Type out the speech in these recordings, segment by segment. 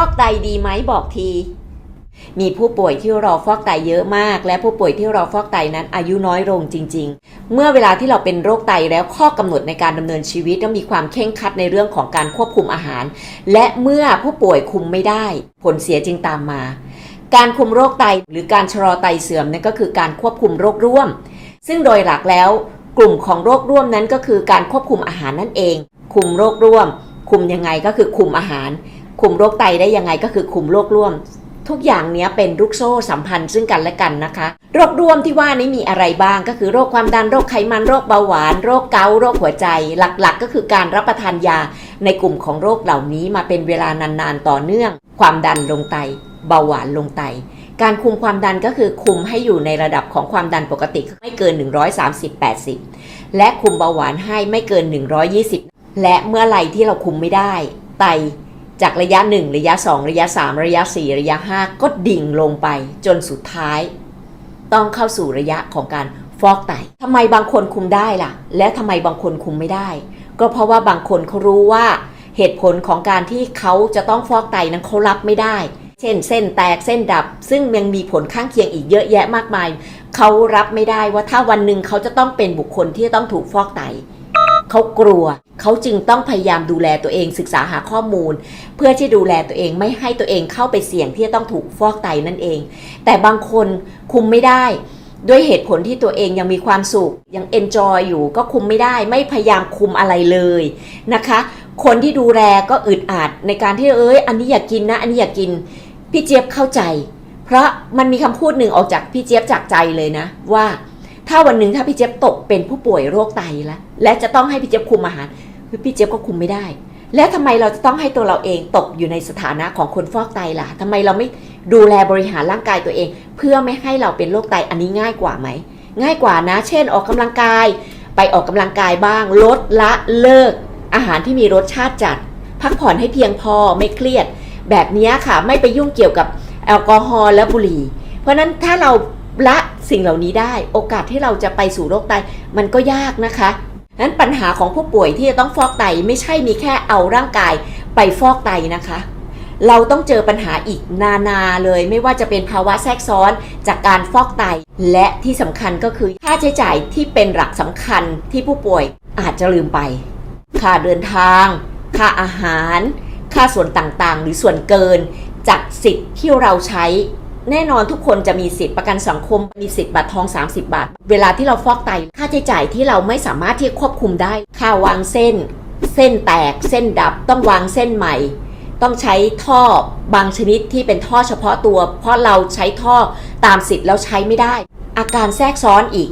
อกไตดีไหมบอกที มีผู้ป่วยที่รอฟอกไตเยอะมาก และผู้ป่วยที่รอฟอกไตนั้นอายุน้อยลงจริง ๆ เมื่อเวลาที่เราเป็นโรคไตแล้วข้อกำหนดในการดำเนินชีวิตต้องมีความเคร่งคัดในเรื่องของการควบคุมอาหาร และเมื่อผู้ป่วยคุมไม่ได้ ผลเสียจึงตามมา การคุมโรคไตหรือการชะลอไตเสื่อมนั่นก็คือการควบคุมโรคร่วม ซึ่งโดยหลักแล้ว กลุ่มของโรคร่วมนั้นก็คือการควบคุมอาหารนั่นเอง คุมโรคร่วม คุมยังไงก็คือคุมอาหาร คุมโรคไตได้ยังไงก็คือคุมโรคร่วม ทุกอย่างเนี้ยเป็นลูกโซ่สัมพันธ์ซึ่งกันและกันนะคะ โรคร่วมที่ว่านี้มีอะไรบ้างก็คือโรคความดันโรคไขมันโรคเบาหวาน โรคเกาต์โรคหัวใจ หลักๆ ก็คือการรับประทานยาในกลุ่มของโรคเหล่านี้มาเป็นเวลานานๆต่อเนื่อง ความดันลงไต เบาหวานลงไตการคุมความดันก็คือคุมให้อยู่ในระดับของความดันปกติไม่เกิน 130-80 และคุมเบาหวานให้ไม่เกิน 120 และเมื่อไหร่ที่เราคุมไม่ได้ ไต จากระยะ 1 ระยะ 2 ระยะ 3 ระยะ 4 ระยะ 5 ก็ดิ่งลงไปจนสุดท้าย ต้องเข้าสู่ระยะของการฟอกไตทำไมบางคนคุมได้ล่ะ และทำไมบางคนคุมไม่ได้ ก็เพราะว่าบางคนเขารู้ว่าเหตุผลของการที่เขาจะต้องฟอกไตนั้นเขารับไม่ได้ เช่น เส้นแตกเส้นดับ ซึ่งยังมีผลข้างเคียงอีกเยอะแยะมากมาย เขารับไม่ได้ว่าถ้าวันหนึ่งเขาจะต้องเป็นบุคคลที่ต้องถูกฟอกไต เขากลัว เขาจึงต้องพยายามดูแลตัวเองศึกษาหาข้อมูล เพื่อที่ดูแลตัวเองไม่ให้ตัวเองเข้าไปเสี่ยงที่จะต้องถูกฟอกไตนั่นเอง แต่บางคนคุมไม่ได้ด้วยเหตุผลที่ตัวเองยังมีความสุข ยังเอนจอยอยู่ก็คุมไม่ได้ไม่พยายามคุมอะไรเลยนะคะ คนที่ดูแลก็อึดอัดในการที่เอ้ยอันนี้อยากกินนะ อันนี้อยากกิน พี่เจี๊ยบเข้าใจ เพราะมันมีคำพูดหนึ่งออกจากพี่เจี๊ยบจากใจเลยนะว่า ถ้าวันหนึ่งถ้าพี่เจี๊ยบตกเป็นผู้ป่วยโรคไตแล้วและจะต้องให้พี่เจี๊ยบคุมอาหารคือพี่เจี๊ยบก็คุมไม่ได้ และทำไมเราจะต้องให้ตัวเราเองตกอยู่ในสถานะของคนฟอกไตล่ะทำไมเราไม่ดูแลบริหารร่างกายตัวเอง เพื่อไม่ให้เราเป็นโรคไตอันนี้ง่ายกว่าไหมง่ายกว่านะ เช่น ออกกำลังกาย ไปออกกำลังกายบ้าง ลดละเลิก อาหารที่มีรสชาติจัด พักผ่อนให้เพียงพอไม่เครียด แบบนี้ค่ะไม่ไปยุ่งเกี่ยวกับแอลกอฮอล์และบุหรี่ เพราะนั้นถ้าเราละ สิ่งเหล่านี้ได้ โอกาสที่เราจะไปสู่โรคไตมันก็ยากนะคะนั้นปัญหาของผู้ป่วยที่จะต้องฟอกไตไม่ใช่มีแค่เอาร่างกายไปฟอกไตนะคะ เราต้องเจอปัญหาอีกนานาเลยไม่ว่าจะเป็นภาวะแทรกซ้อนจากการฟอกไต และที่สำคัญก็คือค่าใช้จ่ายที่เป็นหลักสำคัญที่ผู้ป่วยอาจจะลืมไป ค่าเดินทาง ค่าอาหาร ค่าส่วนต่างๆ หรือส่วนเกินจากสิทธิ์ที่เราใช้ แน่นอนทุกคนจะมีสิทธิ์ประกันสังคมมีสิทธิ์บัตรทอง 30 บาท เวลาที่เราฟอกไตค่าใช้จ่ายที่เราไม่สามารถที่ควบคุมได้ค่าวางเส้น เส้นแตก เส้นดับต้องวางเส้นใหม่ ต้องใช้ท่อบางชนิดที่เป็นท่อเฉพาะตัว เพราะเราใช้ท่อตามสิทธิ์แล้วใช้ไม่ได้ อาการแทรกซ้อนอีก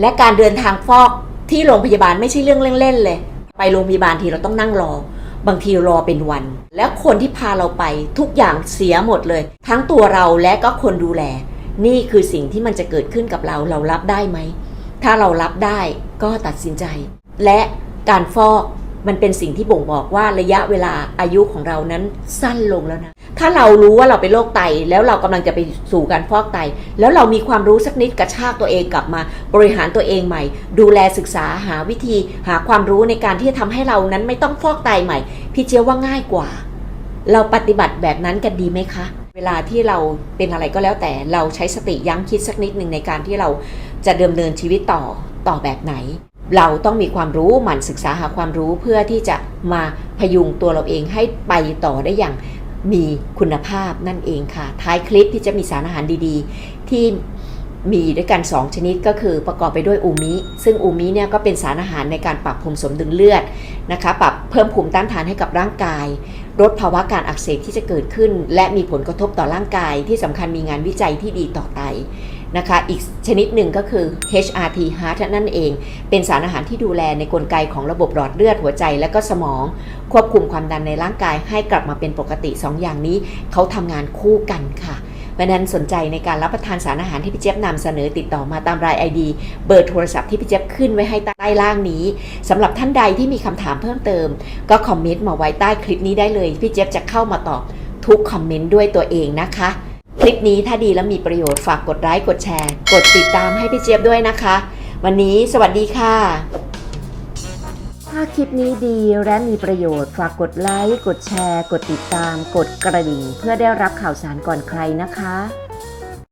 และการเดินทางฟอกที่โรงพยาบาลไม่ใช่เรื่องเล่นๆเลย ไปโรงพยาบาลทีเราต้องนั่งรอ บางทีรอเป็นวัน แล้วคนที่พาเราไปทุกอย่างเสียหมดเลย ทั้งตัวเราและก็คนดูแล นี่คือสิ่งที่มันจะเกิดขึ้นกับเราเรารับได้ไหม ถ้าเรารับได้ก็ตัดสินใจ และการฟอกมันเป็นสิ่งที่บ่งบอกว่าระยะเวลาอายุของเรานั้นสั้นลงแล้วนะ ถ้าเรารู้ว่าเราเป็นโรคไต แล้วเรากำลังจะไปสู่การฟอกไต แล้วเรามีความรู้สักนิดกระชากตัวเองกลับมา บริหารตัวเองใหม่ ดูแลศึกษาหาวิธี หาความรู้ในการที่จะทำให้เรานั้นไม่ต้องฟอกไตใหม่ พี่เชื่อว่าง่ายกว่า เราปฏิบัติแบบนั้นกันดีไหมคะ เวลาที่เราเป็นอะไรก็แล้วแต่เราใช้สติยั้งคิดสักนิดหนึ่งในการที่เราจะดำเนินชีวิตต่อต่อแบบไหน เราต้องมีความรู้หมั่นศึกษาหาความรู้เพื่อที่จะมาพยุงตัวเราเองให้ไปต่อได้อย่าง มีคุณภาพนั่นเองค่ะ ท้ายคลิปที่จะมีสารอาหารดีๆ ที่มีด้วยกัน 2 ชนิดก็คือประกอบไปด้วยอูมิ ซึ่งอูมิเนี่ยก็เป็นสารอาหารในการปรับภูมิสมดุลเลือดนะคะปรับเพิ่มภูมิต้านทานให้กับร่างกาย ลดภาวะการอักเสบที่จะเกิดขึ้น และมีผลกระทบต่อร่างกาย ที่สำคัญมีงานวิจัยที่ดีต่อไต นะคะ อีกชนิดหนึ่งก็คือ HRT Heart นั่นเอง เป็นสารอาหารที่ดูแลในกลไกของระบบหลอดเลือดหัวใจและก็สมอง ควบคุมความดันในร่างกายให้กลับมาเป็นปกติ 2ออย่างนี้เขาทำงานคู่กันค่ะเพราะนั้นสนใจในการรับประทานสารอาหารที่พี่เจี๊ยบนำเสนอติดต่อมาตามราย ID เบอร์โทรศัพท์ที่พี่เจี๊ยบขึ้นไว้ให้ใต้ล่างนี้สำหรับท่านใดที่มีคำถามเพิ่มเติม ก็คอมเมนต์มาไว้ใต้คลิปนี้ได้เลย พี่เจี๊ยบจะเข้ามาตอบทุกคอมเมนต์ด้วยตัวเองนะคะ ลิปนี้ถ้าดีและมีประโยชน์ฝากกดไลค์กดแชร์ กดติดตามให้พี่เจี๊ยบด้วยนะคะ วันนี้สวัสดีค่ะ ถ้าคลิปนี้ดีและมีประโยชน์ ฝากกดไลค์กดแชร์ กดติดตาม กดกระดิ่ง เพื่อได้รับข่าวสารก่อนใครนะคะ